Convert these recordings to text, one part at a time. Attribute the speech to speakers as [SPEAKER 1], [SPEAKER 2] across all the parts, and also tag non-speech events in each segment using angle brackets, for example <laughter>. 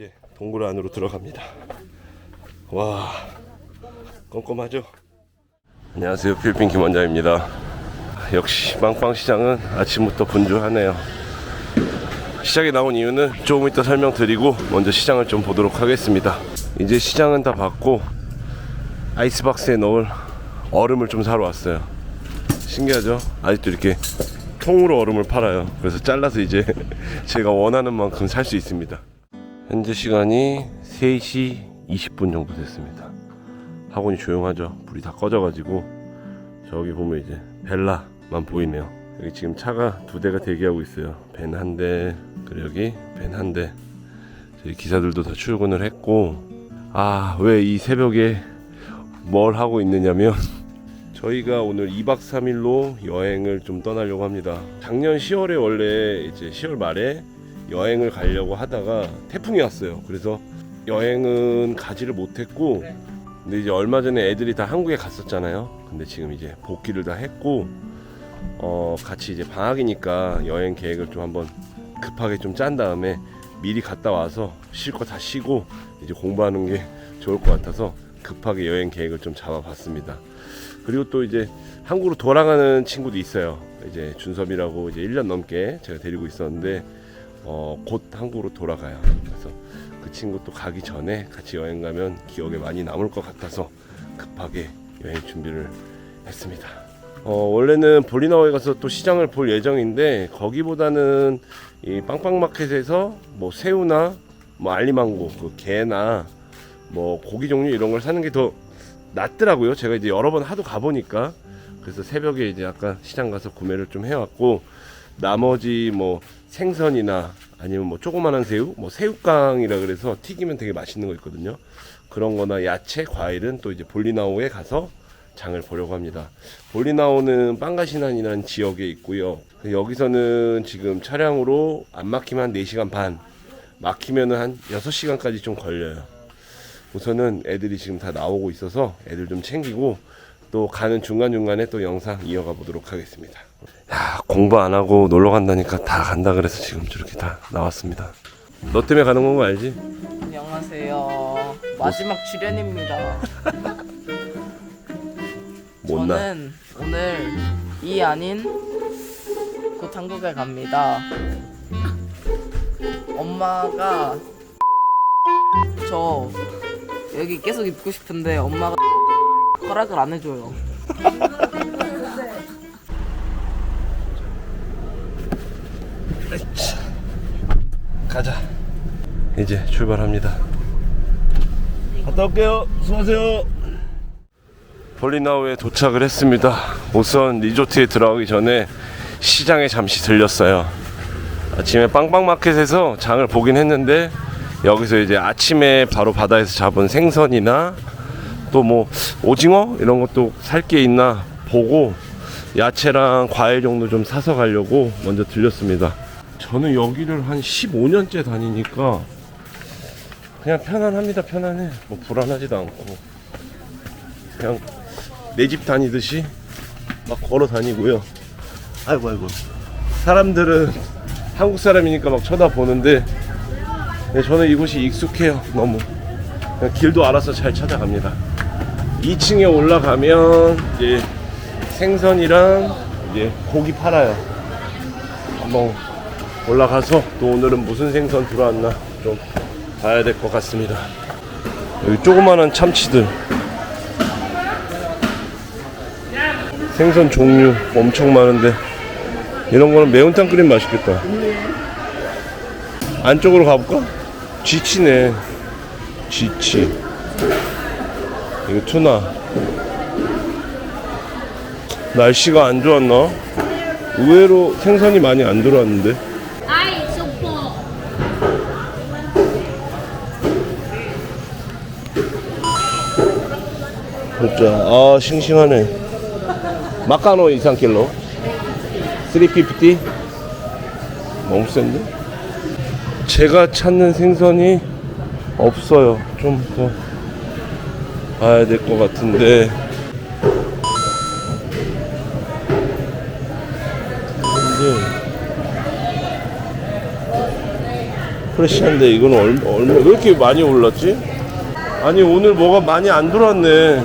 [SPEAKER 1] 이제 동굴 안으로 들어갑니다. 와 껌껌하죠? 안녕하세요 필리핀 김원장입니다. 역시 빵빵 시장은 아침부터 분주하네요. 시장에 나온 이유는 조금 이따 설명드리고 먼저 시장을 좀 보도록 하겠습니다. 이제 시장은 다 봤고 아이스박스에 넣을 얼음을 좀 사러 왔어요. 신기하죠? 아직도 이렇게 통으로 얼음을 팔아요. 그래서 잘라서 이제 <laughs> 제가 원하는 만큼 살 수 있습니다. 현재 시간이 3시 20분 정도 됐습니다. 학원이 조용하죠. 불이 다 꺼져가지고 저기 보면 이제 벨라만 보이네요. 여기 지금 차가 두 대가 대기하고 있어요. 벤 한 대, 그리고 여기 벤 한 대. 저희 기사들도 다 출근을 했고 아 왜 이 새벽에 뭘 하고 있느냐면 <laughs> 저희가 오늘 2박 3일로 여행을 좀 떠나려고 합니다. 작년 10월에 원래 이제 10월 말에 여행을 가려고 하다가 태풍이 왔어요. 그래서 여행은 가지를 못했고 근데 이제 얼마 전에 애들이 다 한국에 갔었잖아요. 근데 지금 이제 복귀를 다 했고 어 같이 이제 방학이니까 여행 계획을 좀 한번 급하게 좀 짠 다음에 미리 갔다 와서 쉴 거 다 쉬고 이제 공부하는 게 좋을 것 같아서 급하게 여행 계획을 좀 잡아봤습니다. 그리고 또 이제 한국으로 돌아가는 친구도 있어요. 이제 준섭이라고 이제 1년 넘게 제가 데리고 있었는데 어, 곧 한국으로 돌아가요. 그래서 그 친구 또 가기 전에 같이 여행 가면 기억에 많이 남을 것 같아서 급하게 여행 준비를 했습니다. 어, 원래는 볼리나오에 가서 또 시장을 볼 예정인데 거기보다는 이 빵빵마켓에서 뭐 새우나 뭐 알리망고 그 게나 뭐 고기 종류 이런 걸 사는 게 더 낫더라고요. 제가 이제 여러 번 하도 가보니까 그래서 새벽에 이제 아까 시장 가서 구매를 좀 해왔고 나머지 뭐 생선이나 아니면 뭐 조그만한 새우, 뭐 새우깡이라 그래서 튀기면 되게 맛있는 거 있거든요. 그런 거나 야채, 과일은 또 이제 볼리나오에 가서 장을 보려고 합니다. 볼리나오는 빵가시난이라는 지역에 있고요. 여기서는 지금 차량으로 안 막히면 한 4시간 반, 막히면은 한 6시간까지 좀 걸려요. 우선은 애들이 지금 다 나오고 있어서 애들 좀 챙기고 또 가는 중간중간에 또 영상 이어가 보도록 하겠습니다. 야, 공부 안 하고 놀러 간다니까 다 간다 그래서 지금 저렇게 다 나왔습니다. 너 때문에 가는 건 거 알지?
[SPEAKER 2] 안녕하세요. 마지막 출연입니다. <laughs>
[SPEAKER 1] 못 나.
[SPEAKER 2] 저는 오늘 이 아닌 곧 한국에 갑니다. 엄마가 저 여기 계속 입고 싶은데 엄마가 허락을 안 해줘요.
[SPEAKER 1] 가자. 이제 출발합니다. 갔다 올게요. 수고하세요. 볼리나우에 도착을 했습니다. 우선 리조트에 들어가기 전에 시장에 잠시 들렸어요. 아침에 빵빵마켓에서 장을 보긴 했는데 여기서 이제 아침에 바로 바다에서 잡은 생선이나 또 뭐 오징어 이런 것도 살 게 있나 보고 야채랑 과일 정도 좀 사서 가려고 먼저 들렸습니다. 저는 여기를 한 15년째 다니니까 그냥 편안합니다. 편안해. 뭐 불안하지도 않고 그냥 내 집 다니듯이 막 걸어 다니고요. 아이고 아이고. 사람들은 한국 사람이니까 막 쳐다보는데 네, 저는 이곳이 익숙해요. 너무. 길도 알아서 잘 찾아갑니다. 2층에 올라가면 이제 생선이랑 이제 고기 팔아요. 한번 올라가서 또 오늘은 무슨 생선 들어왔나 좀 봐야 될 것 같습니다. 여기 조그마한 참치들. 생선 종류 엄청 많은데 이런 거는 매운탕 끓이면 맛있겠다. 안쪽으로 가볼까? 쥐치네. 쥐치. 이거 투나. 날씨가 안 좋았나? 의외로 생선이 많이 안 들어왔는데. 진짜. 아 싱싱하네. 마카노 이상 킬로. 350 너무 센데? 제가 찾는 생선이 없어요. 좀 더 봐야 될 것 같은데. 근데 프레시한데 이거는 얼마, 얼마 왜 이렇게 많이 올랐지? 아니 오늘 뭐가 많이 안 들어왔네.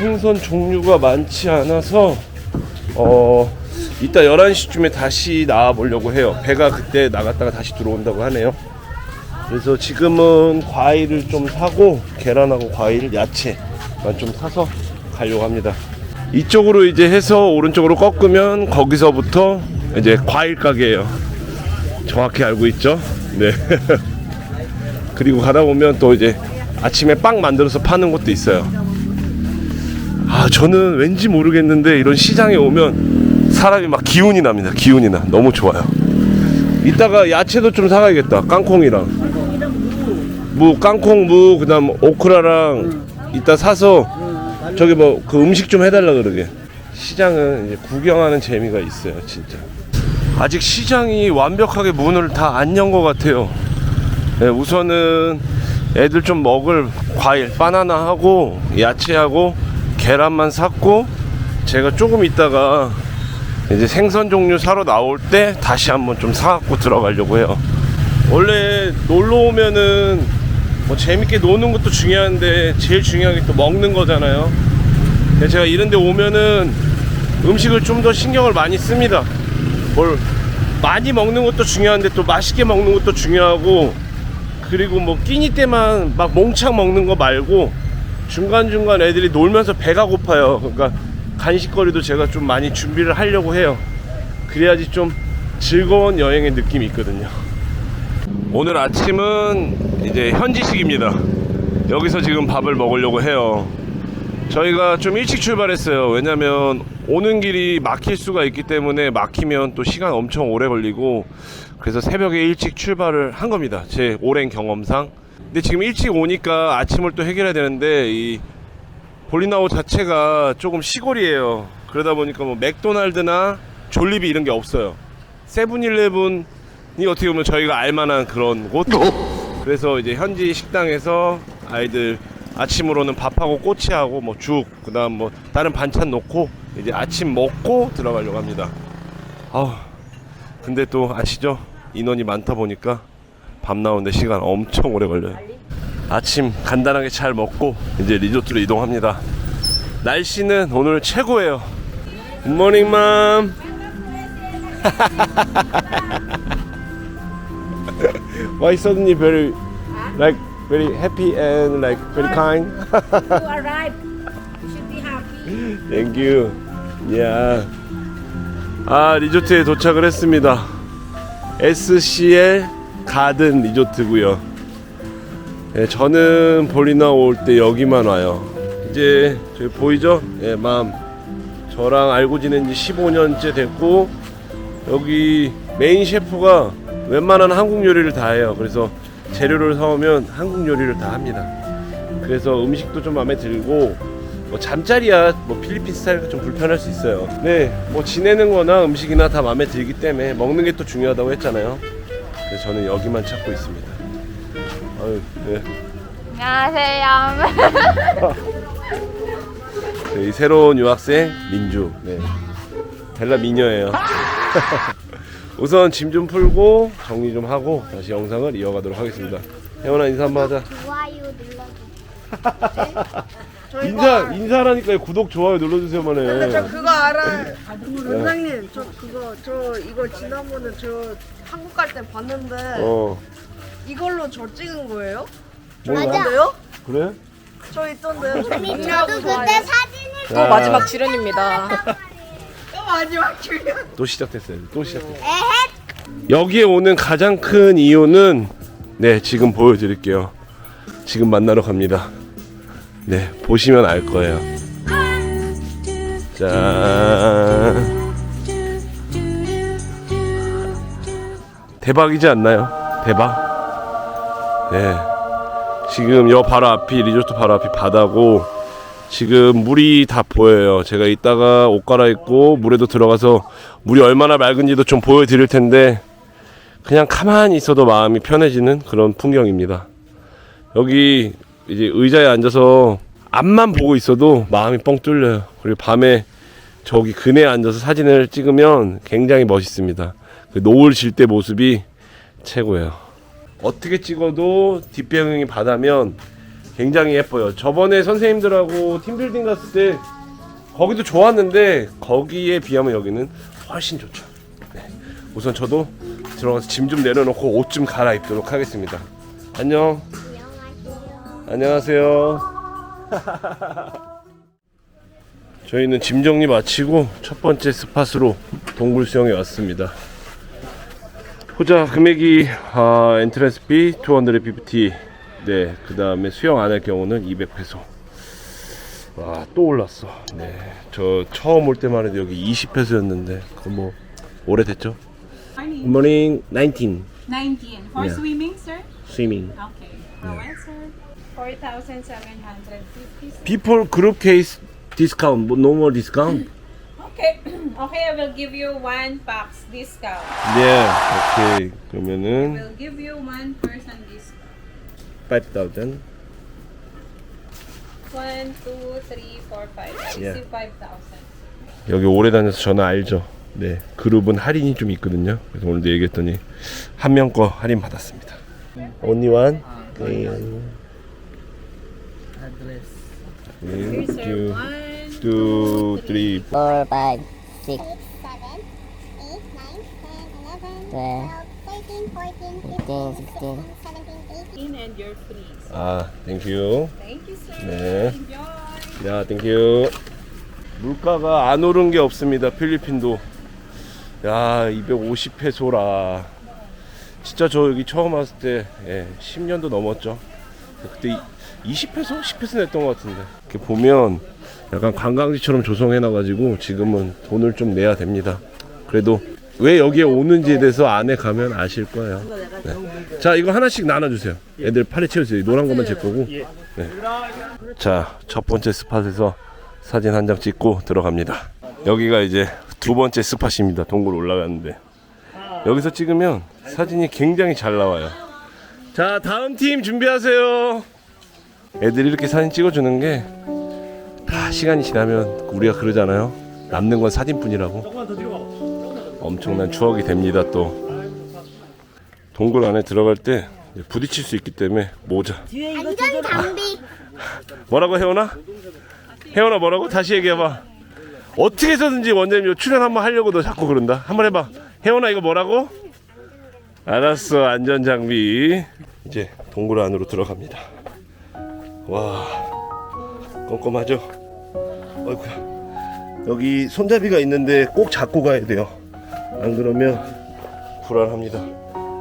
[SPEAKER 1] 생선 종류가 많지 않아서 어 이따 11시쯤에 다시 나와 보려고 해요. 배가 그때 나갔다가 다시 들어온다고 하네요. 그래서 지금은 과일을 좀 사고 계란하고 과일, 야채만 좀 사서 가려고 합니다. 이쪽으로 이제 해서 오른쪽으로 꺾으면 거기서부터 이제 과일 가게예요. 정확히 알고 있죠? 네. <laughs> 그리고 가다 보면 또 이제 아침에 빵 만들어서 파는 곳도 있어요. 아, 저는 왠지 모르겠는데 이런 시장에 오면 사람이 막 기운이 납니다. 기운이 나. 너무 좋아요. 이따가 야채도 좀 사가야겠다. 깡콩이랑. 무, 깡콩 무, 그다음 오크라랑 이따 사서 저기 뭐 그 음식 좀 해달라 그러게. 시장은 이제 구경하는 재미가 있어요, 진짜. 아직 시장이 완벽하게 문을 다 안 연 것 같아요. 네, 우선은 애들 좀 먹을 과일, 바나나 하고 야채하고 계란만 샀고 제가 조금 있다가 이제 생선 종류 사러 나올 때 다시 한번 좀 사갖고 들어가려고 해요. 원래 놀러 오면은 뭐 재밌게 노는 것도 중요한데 제일 중요한 게 또 먹는 거잖아요. 제가 이런데 오면은 음식을 좀 더 신경을 많이 씁니다. 뭘 많이 먹는 것도 중요한데 또 맛있게 먹는 것도 중요하고 그리고 뭐 끼니 때만 막 몽창 먹는 거 말고 중간중간 애들이 놀면서 배가 고파요. 그러니까 간식거리도 제가 좀 많이 준비를 하려고 해요. 그래야지 좀 즐거운 여행의 느낌이 있거든요. 오늘 아침은 이제 현지식입니다. 여기서 지금 밥을 먹으려고 해요. 저희가 좀 일찍 출발했어요. 왜냐면 오는 길이 막힐 수가 있기 때문에 막히면 또 시간 엄청 오래 걸리고 그래서 새벽에 일찍 출발을 한 겁니다. 제 오랜 경험상. 근데 지금 일찍 오니까 아침을 또 해결해야 되는데 이 볼리나우 자체가 조금 시골이에요. 그러다 보니까 뭐 맥도날드나 졸리비 이런 게 없어요. 세븐일레븐이 어떻게 보면 저희가 알만한 그런 곳. 그래서 이제 현지 식당에서 아이들 아침으로는 밥하고 꼬치하고 뭐 죽, 그다음 뭐 다른 반찬 놓고 이제 아침 먹고 들어가려고 합니다. 아우, 근데 또 아시죠? 인원이 많다 보니까 밤 나오는데 시간 엄청 오래 걸려요. 아침 간단하게 잘 먹고 이제 리조트로 이동합니다. 날씨는 오늘 최고예요. 굿모닝 맘. Why suddenly very like very happy and like very kind?
[SPEAKER 3] You arrived. You should be happy.
[SPEAKER 1] Thank you. Yeah. 아 리조트에 도착을 했습니다. SCL 가든 리조트고요. 예, 저는 볼리나 올 때 여기만 와요. 이제 저기 보이죠? 예, 맘. 저랑 알고 지낸 지 15년째 됐고 여기 메인 셰프가 웬만한 한국 요리를 다 해요. 그래서 재료를 사오면 한국 요리를 다 합니다. 그래서 음식도 좀 마음에 들고 뭐 잠자리야 뭐 필리핀 스타일도 좀 불편할 수 있어요. 네, 뭐 지내는 거나 음식이나 다 마음에 들기 때문에 먹는 게 또 중요하다고 했잖아요. 그래서 저는 여기만 찾고 있습니다. 아유, 네.
[SPEAKER 4] 안녕하세요. <laughs>
[SPEAKER 1] 저희 새로운 유학생 민주. 네. 델라 미녀예요. <laughs> 우선 짐 좀 풀고 정리 좀 하고 다시 영상을 이어가도록 하겠습니다. 혜원아 인사 한번 하자.
[SPEAKER 4] 좋아요 눌러주세요. <laughs>
[SPEAKER 1] 인사 인사하라니까 구독 좋아요 눌러주세요만
[SPEAKER 5] 근데 저
[SPEAKER 1] 해.
[SPEAKER 5] 그거 알아요. 원장님, 저 그거 저 이거 지난번에 저 한국 갈 때 봤는데
[SPEAKER 1] 어
[SPEAKER 5] 이걸로 저 찍은 거예요?
[SPEAKER 1] 몰라?
[SPEAKER 5] 뭔데요?
[SPEAKER 1] 그래?
[SPEAKER 5] 저 있던데요. 저
[SPEAKER 4] 저도. 그때 사진을
[SPEAKER 2] 또 마지막 출연입니다.
[SPEAKER 5] 또 마지막 출연.
[SPEAKER 1] 또 시작됐어요. 또 시작됐어요.
[SPEAKER 4] 에헷
[SPEAKER 1] 여기에 오는 가장 큰 이유는 네 지금 보여드릴게요. 지금 만나러 갑니다. 네 보시면 알 거예요. 짠 대박이지 않나요? 대박. 네 지금 여 바로 앞이 리조트 바로 앞이 바다고 지금 물이 다 보여요. 제가 이따가 옷 갈아입고 물에도 들어가서 물이 얼마나 맑은지도 좀 보여드릴 텐데 그냥 가만히 있어도 마음이 편해지는 그런 풍경입니다. 여기 이제 의자에 앉아서 앞만 보고 있어도 마음이 뻥 뚫려요. 그리고 밤에 저기 그네에 앉아서 사진을 찍으면 굉장히 멋있습니다. 그 노을 질 때 모습이 최고예요. 어떻게 찍어도 뒷배경이 바다면 굉장히 예뻐요. 저번에 선생님들하고 팀빌딩 갔을 때 거기도 좋았는데 거기에 비하면 여기는 훨씬 좋죠. 네. 우선 저도 들어가서 짐 좀 내려놓고 옷 좀 갈아입도록 하겠습니다. 안녕. 안녕하세요. <laughs> 저희는 짐 정리 마치고 첫 번째 스팟으로 동굴 수영에 왔습니다. 보자 금액이 아, 엔트랜스비 250 네, 그 다음에 수영 안 할 경우는 200페소 와, 또 올랐어 네, 저 처음 올 때만 해도 여기 20페소였는데 그거 뭐 오래됐죠?
[SPEAKER 4] Morning.
[SPEAKER 1] Good morning, 19
[SPEAKER 4] 19. For
[SPEAKER 1] Yeah.
[SPEAKER 4] swimming, sir?
[SPEAKER 1] swimming
[SPEAKER 4] Okay. Go ahead, sir. 4,750.
[SPEAKER 1] People group case discount, 뭐 no more discount?
[SPEAKER 4] Okay. okay, I will give you one box discount.
[SPEAKER 1] 네, 오케이 그러면은
[SPEAKER 4] We'll give you one person discount.
[SPEAKER 1] 5,000
[SPEAKER 4] One, two, three, four, five.
[SPEAKER 1] Yeah.
[SPEAKER 4] 65,000.
[SPEAKER 1] 여기 오래 다녀서 저는 알죠. 네, 그룹은 할인이 좀 있거든요. 그래서 오늘도 얘기했더니 한 명 거 할인 받았습니다. Only one. 네.
[SPEAKER 4] Here, sir.
[SPEAKER 1] two,
[SPEAKER 4] One,
[SPEAKER 1] two, three.
[SPEAKER 6] four, five, six,
[SPEAKER 7] seven, eight, nine, ten, eleven,
[SPEAKER 6] twelve,
[SPEAKER 7] thirteen, fourteen,
[SPEAKER 6] fifteen, sixteen.
[SPEAKER 7] seventeen, eighteen.
[SPEAKER 4] and you're free.
[SPEAKER 1] 아, 땡큐.
[SPEAKER 4] Thank you, sir.
[SPEAKER 1] 네.
[SPEAKER 4] Enjoy.
[SPEAKER 1] 야, 땡큐. 물가가 안 오른 게 없습니다. 필리핀도. 야, 250페소라. 진짜 저 여기 처음 왔을 때 예, 10년도 넘었죠. 그때 20페소, 10페소 냈던 것 같은데. 이렇게 보면 약간 관광지처럼 조성해놔가지고 지금은 돈을 좀 내야 됩니다. 그래도 왜 여기에 오는지에 대해서 안에 가면 아실 거예요. 네. 자, 이거 하나씩 나눠주세요. 애들 팔에 채우세요. 노란 것만 제 거고. 네. 자, 첫 번째 스팟에서 사진 한 장 찍고 들어갑니다. 여기가 이제 두 번째 스팟입니다. 동굴 올라가는데. 여기서 찍으면 사진이 굉장히 잘 나와요. 자, 다음 팀 준비하세요. 애들이 이렇게 사진 찍어주는 게 다 시간이 지나면 우리가 그러잖아요. 남는 건 사진뿐이라고. 엄청난 추억이 됩니다. 또 동굴 안에 들어갈 때 부딪힐 수 있기 때문에 모자.
[SPEAKER 7] 안전 장비. <laughs>
[SPEAKER 1] 뭐라고 혜원아? 혜원아 뭐라고? 다시 얘기해봐. 어떻게 해서든지 원장님 출연 한번 하려고 너 자꾸 그런다. 한번 해봐. 혜원아 이거 뭐라고? 알았어 안전 장비. 이제 동굴 안으로 들어갑니다. 와 꼼꼼하죠? 어이구야. 여기 손잡이가 있는데 꼭 잡고 가야 돼요. 안 그러면 불안합니다.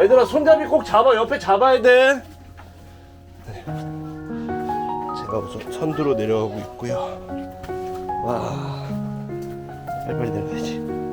[SPEAKER 1] 얘들아 손잡이 꼭 잡아 옆에 잡아야 돼. 제가 우선 선두로 내려가고 있고요. 와, 빨리빨리 내려가야지.